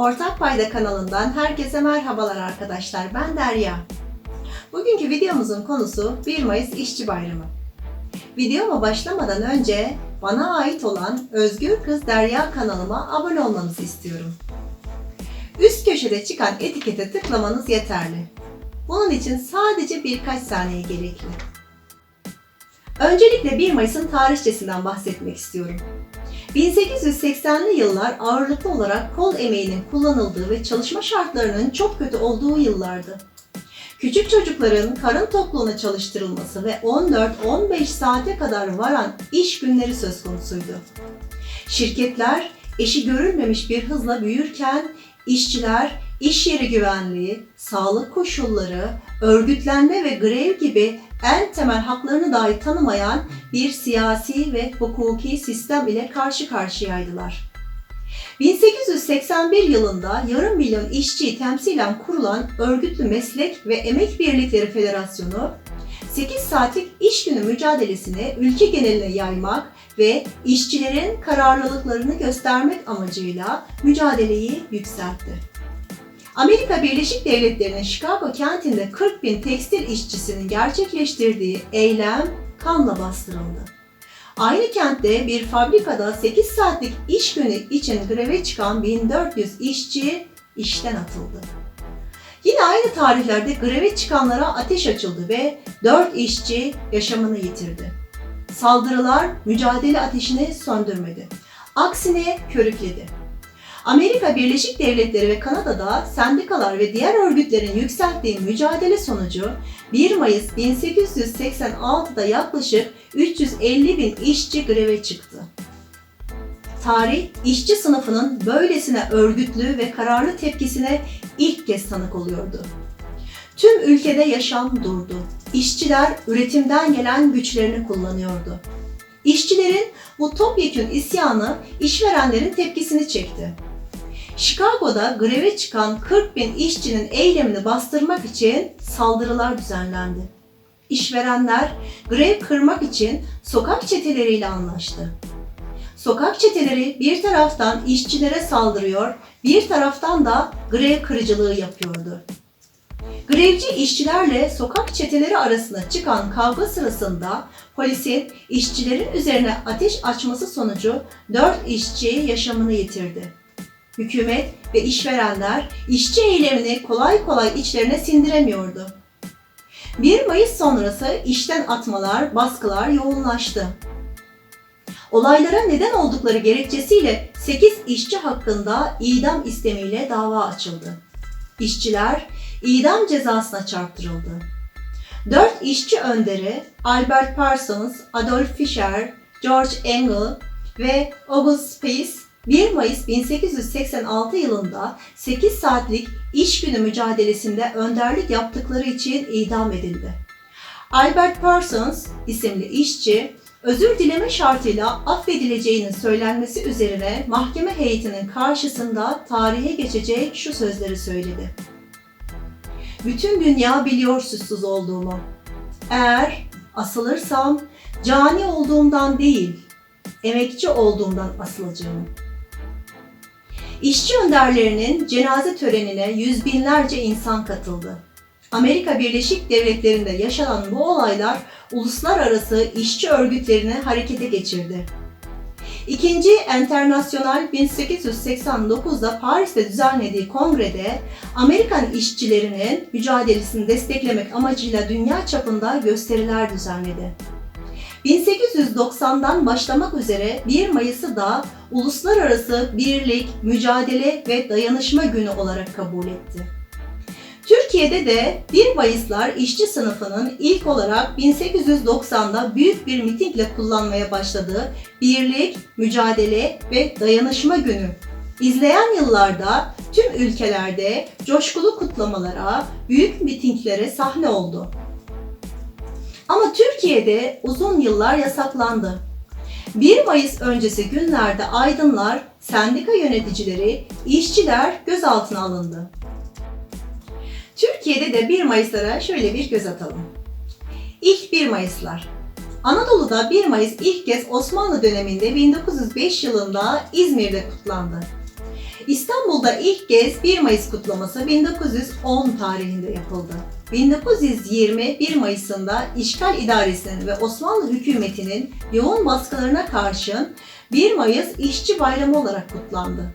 Ortak Payda kanalından herkese merhabalar arkadaşlar. Ben Derya. Bugünkü videomuzun konusu 1 Mayıs İşçi Bayramı. Videoma başlamadan önce bana ait olan Özgür Kız Derya kanalıma abone olmanızı istiyorum. Üst köşede çıkan etikete tıklamanız yeterli. Bunun için sadece birkaç saniye gerekli. Öncelikle 1 Mayıs'ın tarihçesinden bahsetmek istiyorum. 1880'li yıllar ağırlıklı olarak kol emeğinin kullanıldığı ve çalışma şartlarının çok kötü olduğu yıllardı. Küçük çocukların karın tokluğuna çalıştırılması ve 14-15 saate kadar varan iş günleri söz konusuydu. Şirketler eşi görülmemiş bir hızla büyürken işçiler iş yeri güvenliği, sağlık koşulları, örgütlenme ve grev gibi en temel haklarını dahi tanımayan bir siyasi ve hukuki sistem ile karşı karşıyaydılar. 1881 yılında yarım milyon işçiyi temsilen kurulan Örgütlü Meslek ve Emek Birlikleri Federasyonu, 8 saatlik iş günü mücadelesini ülke geneline yaymak ve işçilerin kararlılıklarını göstermek amacıyla mücadeleyi yükseltti. Amerika Birleşik Devletleri'nin Chicago kentinde 40 bin tekstil işçisinin gerçekleştirdiği eylem kanla bastırıldı. Aynı kentte bir fabrikada 8 saatlik iş günü için greve çıkan 1400 işçi işten atıldı. Yine aynı tarihlerde greve çıkanlara ateş açıldı ve 4 işçi yaşamını yitirdi. Saldırılar mücadele ateşini söndürmedi. Aksine körükledi. Amerika Birleşik Devletleri ve Kanada'da sendikalar ve diğer örgütlerin yükselttiği mücadele sonucu 1 Mayıs 1886'da yaklaşık 350 bin işçi greve çıktı. Tarih, işçi sınıfının böylesine örgütlü ve kararlı tepkisine ilk kez tanık oluyordu. Tüm ülkede yaşam durdu. İşçiler üretimden gelen güçlerini kullanıyordu. İşçilerin bu topyekün isyanı işverenlerin tepkisini çekti. Chicago'da greve çıkan 40 bin işçinin eylemini bastırmak için saldırılar düzenlendi. İşverenler grev kırmak için sokak çeteleriyle anlaştı. Sokak çeteleri bir taraftan işçilere saldırıyor, bir taraftan da grev kırıcılığı yapıyordu. Grevci işçilerle sokak çeteleri arasında çıkan kavga sırasında polisin işçilerin üzerine ateş açması sonucu 4 işçi yaşamını yitirdi hükümet ve işverenler işçi eylemini kolay kolay içlerine sindiremiyordu. 1 Mayıs sonrası işten atmalar, baskılar yoğunlaştı. Olaylara neden oldukları gerekçesiyle 8 işçi hakkında idam istemiyle dava açıldı. İşçiler idam cezasına çarptırıldı. 4 işçi önderi Albert Parsons, Adolf Fischer, George Engel ve August Spies 1 Mayıs 1886 yılında 8 saatlik iş günü mücadelesinde önderlik yaptıkları için idam edildi. Albert Parsons isimli işçi özür dileme şartıyla affedileceğinin söylenmesi üzerine mahkeme heyetinin karşısında tarihe geçecek şu sözleri söyledi. Bütün dünya biliyor suçsuz olduğumu. Eğer asılırsam cani olduğumdan değil, emekçi olduğumdan asılacağım. İşçi önderlerinin cenaze törenine yüz binlerce insan katıldı. Amerika Birleşik Devletleri'nde yaşanan bu olaylar uluslararası işçi örgütlerini harekete geçirdi. İkinci Enternasyonal 1889'da Paris'te düzenlediği kongrede Amerikan işçilerinin mücadelesini desteklemek amacıyla dünya çapında gösteriler düzenledi. 1890'dan başlamak üzere 1 Mayıs'ı da Uluslararası Birlik, Mücadele ve Dayanışma Günü olarak kabul etti. Türkiye'de de 1 Mayıslar işçi sınıfının ilk olarak 1890'da büyük bir mitingle kullanmaya başladığı Birlik, Mücadele ve Dayanışma Günü. İzleyen yıllarda tüm ülkelerde coşkulu kutlamalara, büyük mitinglere sahne oldu. Ama Türkiye'de uzun yıllar yasaklandı. 1 Mayıs öncesi günlerde aydınlar, sendika yöneticileri, işçiler gözaltına alındı. Türkiye'de de 1 Mayıs'lara şöyle bir göz atalım. İlk 1 Mayıslar. Anadolu'da 1 Mayıs ilk kez Osmanlı döneminde 1905 yılında İzmir'de kutlandı. İstanbul'da ilk kez 1 Mayıs kutlaması 1910 tarihinde yapıldı. 1920 1 Mayıs'ında İşgal İdaresi'nin ve Osmanlı hükümetinin yoğun baskılarına karşın 1 Mayıs İşçi Bayramı olarak kutlandı.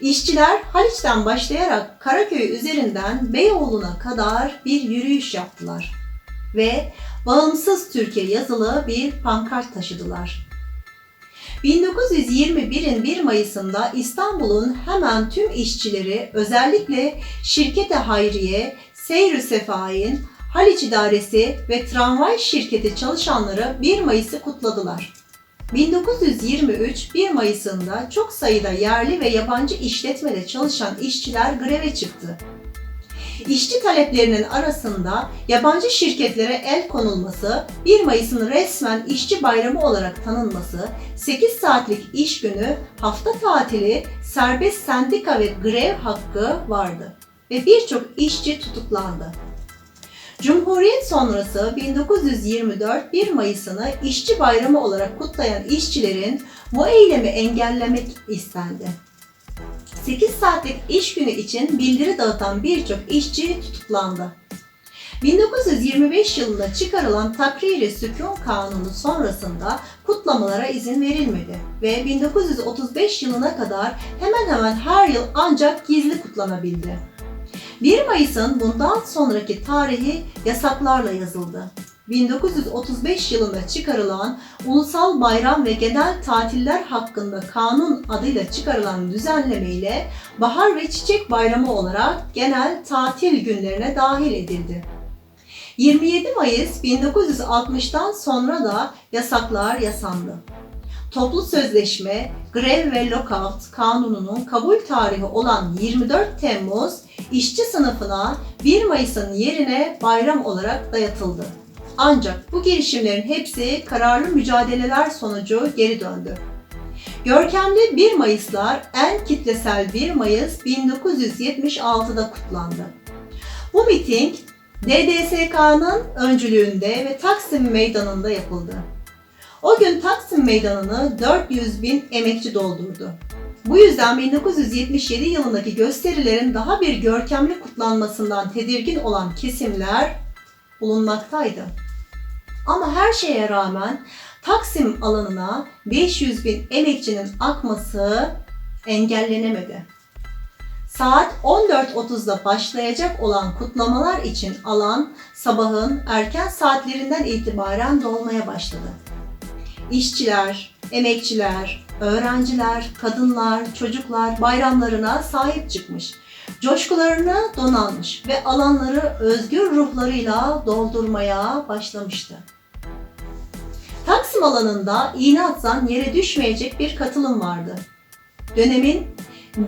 İşçiler Haliç'ten başlayarak Karaköy üzerinden Beyoğlu'na kadar bir yürüyüş yaptılar ve bağımsız Türkiye yazılı bir pankart taşıdılar. 1921'in 1 Mayıs'ında İstanbul'un hemen tüm işçileri özellikle Şirkete Hayriye, Seyr-i Sefahin, Haliç İdaresi ve Tramvay Şirketi çalışanları 1 Mayıs'ı kutladılar. 1923 1 Mayıs'ında çok sayıda yerli ve yabancı işletmede çalışan işçiler greve çıktı. İşçi taleplerinin arasında yabancı şirketlere el konulması, 1 Mayıs'ın resmen işçi bayramı olarak tanınması, 8 saatlik iş günü, hafta tatili, serbest sendika ve grev hakkı vardı ve birçok işçi tutuklandı. Cumhuriyet sonrası 1924 1 Mayıs'ını işçi bayramı olarak kutlayan işçilerin bu eylemi engellemek istendi. 8 saatlik iş günü için bildiri dağıtan birçok işçi tutuklandı. 1925 yılında çıkarılan Takriri Sükun Kanunu sonrasında kutlamalara izin verilmedi ve 1935 yılına kadar hemen hemen her yıl ancak gizli kutlanabildi. 1 Mayıs'ın bundan sonraki tarihi yasaklarla yazıldı. 1935 yılında çıkarılan Ulusal Bayram ve Genel Tatiller hakkında kanun adıyla çıkarılan düzenleme ile Bahar ve Çiçek Bayramı olarak genel tatil günlerine dahil edildi. 27 Mayıs 1960'tan sonra da yasaklar yasandı. Toplu sözleşme, grev ve lockout kanununun kabul tarihi olan 24 Temmuz işçi sınıfına 1 Mayıs'ın yerine bayram olarak dayatıldı. Ancak bu girişimlerin hepsi kararlı mücadeleler sonucu geri döndü. Görkemli 1 Mayıslar en kitlesel 1 Mayıs 1976'da kutlandı. Bu miting DDSK'nın öncülüğünde ve Taksim Meydanı'nda yapıldı. O gün Taksim Meydanı'nı 400 bin emekçi doldurdu. Bu yüzden 1977 yılındaki gösterilerin daha bir görkemli kutlanmasından tedirgin olan kesimler bulunmaktaydı. Ama her şeye rağmen Taksim alanına 500 bin emekçinin akması engellenemedi. Saat 14.30'da başlayacak olan kutlamalar için alan sabahın erken saatlerinden itibaren dolmaya başladı. İşçiler, emekçiler, öğrenciler, kadınlar, çocuklar bayramlarına sahip çıkmış. Coşkularını donanmış ve alanları özgür ruhlarıyla doldurmaya başlamıştı. Taksim alanında iğne atsan yere düşmeyecek bir katılım vardı. Dönemin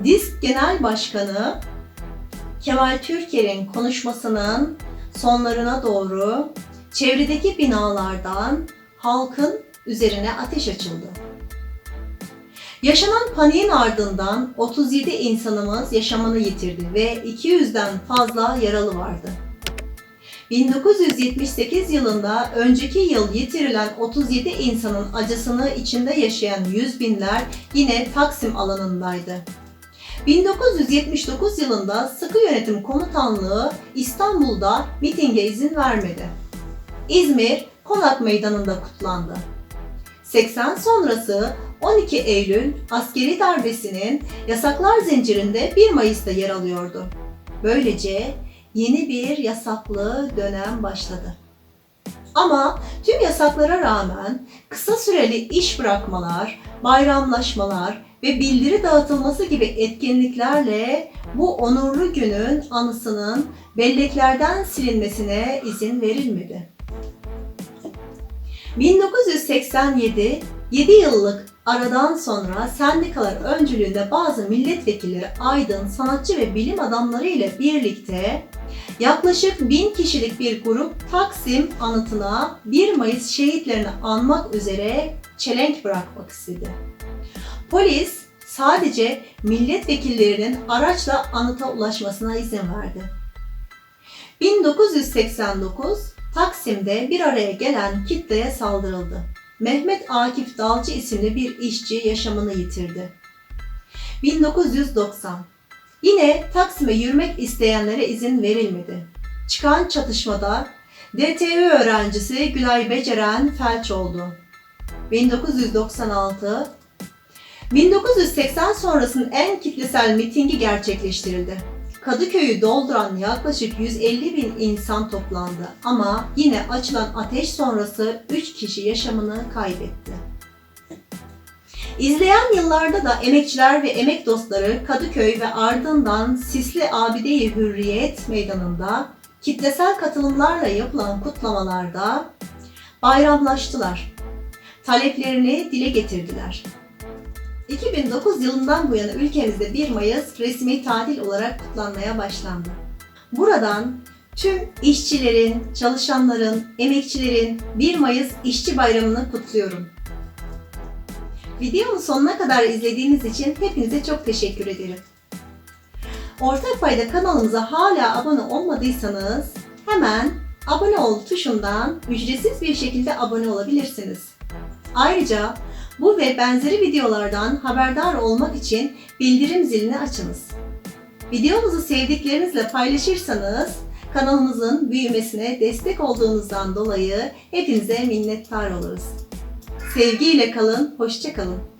DİSK Genel Başkanı Kemal Türker'in konuşmasının sonlarına doğru çevredeki binalardan halkın üzerine ateş açıldı. Yaşanan paniğin ardından 37 insanımız yaşamını yitirdi ve 200'den fazla yaralı vardı. 1978 yılında önceki yıl yitirilen 37 insanın acısını içinde yaşayan yüz binler yine Taksim alanındaydı. 1979 yılında Sıkı Yönetim Komutanlığı İstanbul'da mitinge izin vermedi. İzmir Konak Meydanı'nda kutlandı. 80 sonrası 12 Eylül askeri darbesinin yasaklar zincirinde 1 Mayıs'ta yer alıyordu. Böylece yeni bir yasaklı dönem başladı. Ama tüm yasaklara rağmen kısa süreli iş bırakmalar, bayramlaşmalar ve bildiri dağıtılması gibi etkinliklerle bu onurlu günün anısının belleklerden silinmesine izin verilmedi. 1987 7 yıllık aradan sonra sendikalar öncülüğünde bazı milletvekilleri, aydın, sanatçı ve bilim adamları ile birlikte yaklaşık bin kişilik bir grup Taksim anıtına 1 Mayıs şehitlerini anmak üzere çelenk bırakmak istedi. Polis sadece milletvekillerinin araçla anıta ulaşmasına izin verdi. 1989 Taksim'de bir araya gelen kitleye saldırıldı. Mehmet Akif Dalcı isimli bir işçi yaşamını yitirdi. 1990 Yine Taksim'e yürümek isteyenlere izin verilmedi. Çıkan çatışmada DTÜ öğrencisi Gülay Beceren felç oldu. 1996 1980 sonrasının en kitlesel mitingi gerçekleştirildi. Kadıköy'ü dolduran yaklaşık 150 bin insan toplandı ama yine açılan ateş sonrası 3 kişi yaşamını kaybetti. İzleyen yıllarda da emekçiler ve emek dostları Kadıköy ve ardından Sisli Abide-i Hürriyet Meydanı'nda kitlesel katılımlarla yapılan kutlamalarda bayramlaştılar. Taleplerini dile getirdiler. 2009 yılından bu yana ülkemizde 1 Mayıs resmi tatil olarak kutlanmaya başlandı. Buradan tüm işçilerin, çalışanların, emekçilerin 1 Mayıs İşçi Bayramı'nı kutluyorum. Videomu sonuna kadar izlediğiniz için hepinize çok teşekkür ederim. Ortak Payda kanalımıza hala abone olmadıysanız hemen abone ol tuşundan ücretsiz bir şekilde abone olabilirsiniz. Ayrıca bu ve benzeri videolardan haberdar olmak için bildirim zilini açınız. Videomuzu sevdiklerinizle paylaşırsanız kanalımızın büyümesine destek olduğunuzdan dolayı hepinize minnettar oluruz. Sevgiyle kalın, hoşça kalın.